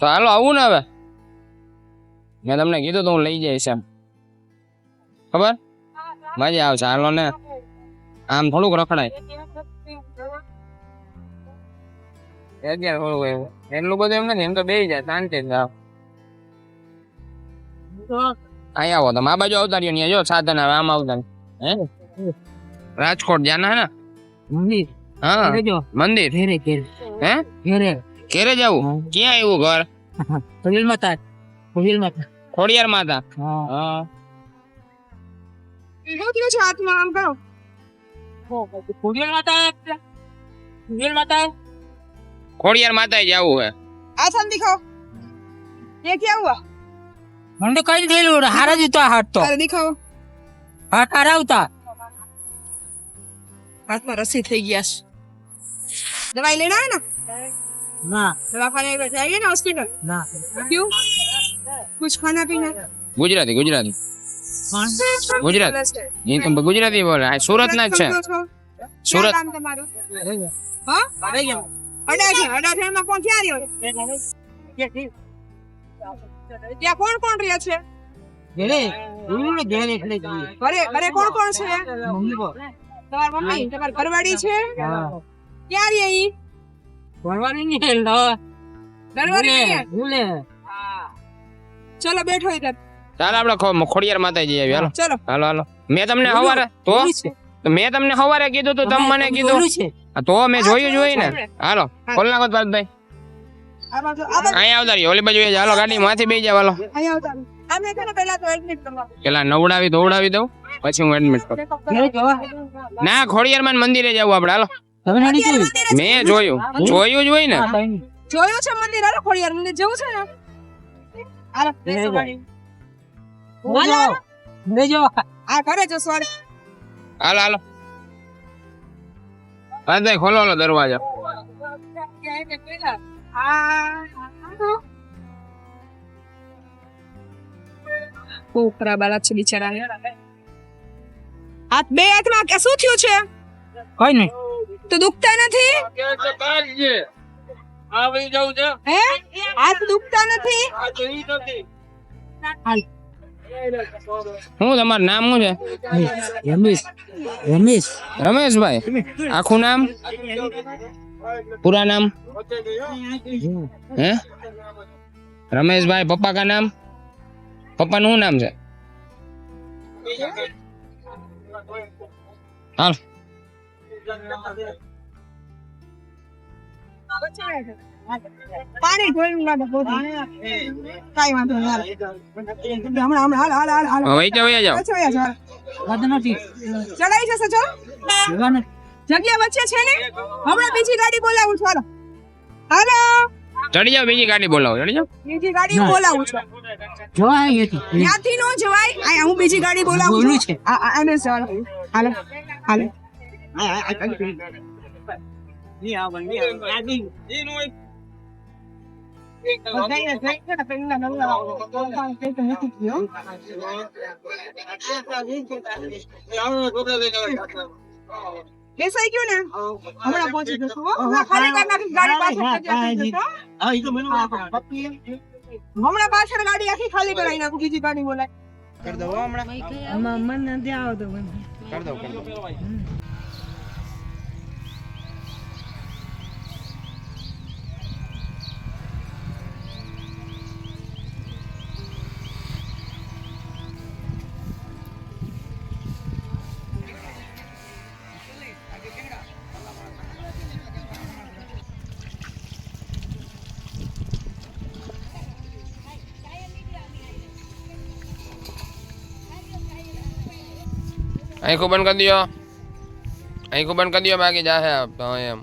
તો હાલો આવું ને હવે. મેં તમને કીધું તો હું લઈ જઈશ એમ. ખબર? મજા આવશે. હાલો ને. આમ થોડુંક રખડાય. અત્યારે થોડુંક એવું. એટલું બધું એમ નથી. એમ તો બેસી જાય. શાંતિ અહીં આવો તમે. આ બાજુ આવતા રહ્યો ને જો સાધન આવે. આમ આવતા હે? રાજકોટ જાના હે ને? મંદિર. હા. જો. મંદિર. હે? ઘેરે જવું ક્યાં આવ્યું ઘર? ખોડિયાર માતા ખોડિયાર માતા ખોડિયાર માતા એ ક્યાં હુઆ કઈ થયેલું. હારા જ હાથ તો. અરે દેખાઓ હાથ હરાવતા હાથમાં રસી થઈ ગયા છે. દવાઈ લેના ને? ना ના दवा खाने में जाइए ना हॉस्पिटल ના क्यों कुछ खाना पीना ગુજરાતી ગુજરાતી ગુજરાત એ તો ગુજરાતી બોલે આ સુરત ના જ છે સુરત. સુરત તમારું હા અડાજણ અડાજણ માં કોણ ક્યાં રહ્યો ત્યાં કોણ કોણ રહે છે ઘેરે ઉલ્લું ઘેરે એટલે જઈએ. ઘરે ઘરે કોણ કોણ છે મમ્મી કો તમારી મમ્મી તમારી ઘરવાળી છે હા ક્યાં રહે ઈ ભણવાની નહીં લો. ઘરવાળી ભૂલે? ચલો બેઠો એટલે ચાલો આપણે ખોડિયાર માતા જઈએ હાલો. ચલો. હાલો હાલો. મેં તમને હવારે તો? મેં તમને હવારે કીધું તું તમે મને કીધું. તો મેં જોયું જોઈ ને. હાલો. ખોલ નાખો બાજુ અહીંયા આવતા ઓલી બાજુ. હાલો ગાડી માંથી બેસી જાવ હાલો. અહીંયા આવતા રહો. આમને છે ને પહેલા તો એડમિટ કરવા. પેલા નવડાવી ધોવડાવી દઉં. પછી હું એડમિટ કરું. ના ખોડિયાર મંદિરે જવું આપડે હાલો. તમે નથી જોયું મેં જોયું. જોયું જ હોય ને. જોયું છે મંદિર? હાલો ખોડિયાર મંદિર જવું છે ને? આલો. બોલો જો. આ ઘરે જશો હાલો. હાલો હા પાર્થભાઈ ખોલો લો દરવાજો. હાલત છે બિચારા. હાથ બે હાથમાં કે શું થયું છે? કઈ નહીં. તો દુખતા નથી? હે? હાથ દુખતા નથી? શું તમારું નામ શું છે? રમેશ. રમેશ. રમેશભાઈ આખું નામ? પૂરા નામ? હે? રમેશભાઈ પપ્પા કા નામ? પપ્પાનું શું નામ છે? હાલ. પાણી લાગે વાંધો નહીં હમણાં હમણાં હાલ હાલ હાલ હાલ. વૈચા વૈયા જાઓ? પાછો વયા વાત નથી. ચડાઈ જશે ચલો જગ્યા વચ્ચે છે ને? હમણાં બીજી ગાડી બોલાવું છું હાલો. હાલો. ચડી બીજી ગાડી બોલાવો. ચડી બીજી ગાડી બોલાવું છું. જોવા આવી ત્યાંથી નો જવાય. હું બીજી ગાડી બોલાવું છું. આ હાલો. ને હમણાં પહોંચી જશું હો. હમણાં ખાલી કરી નાખીશ ગાડી પાછળ જગ્યા થઈ જશે, હો. હમણાં પાછળ ગાડી આખી ખાલી કરાવી નાખું બીજી ગાડી બોલાય આંખો બંધ કરી દો આંખો બંધ કરી દો બાકી જાહે આપ તો એમ.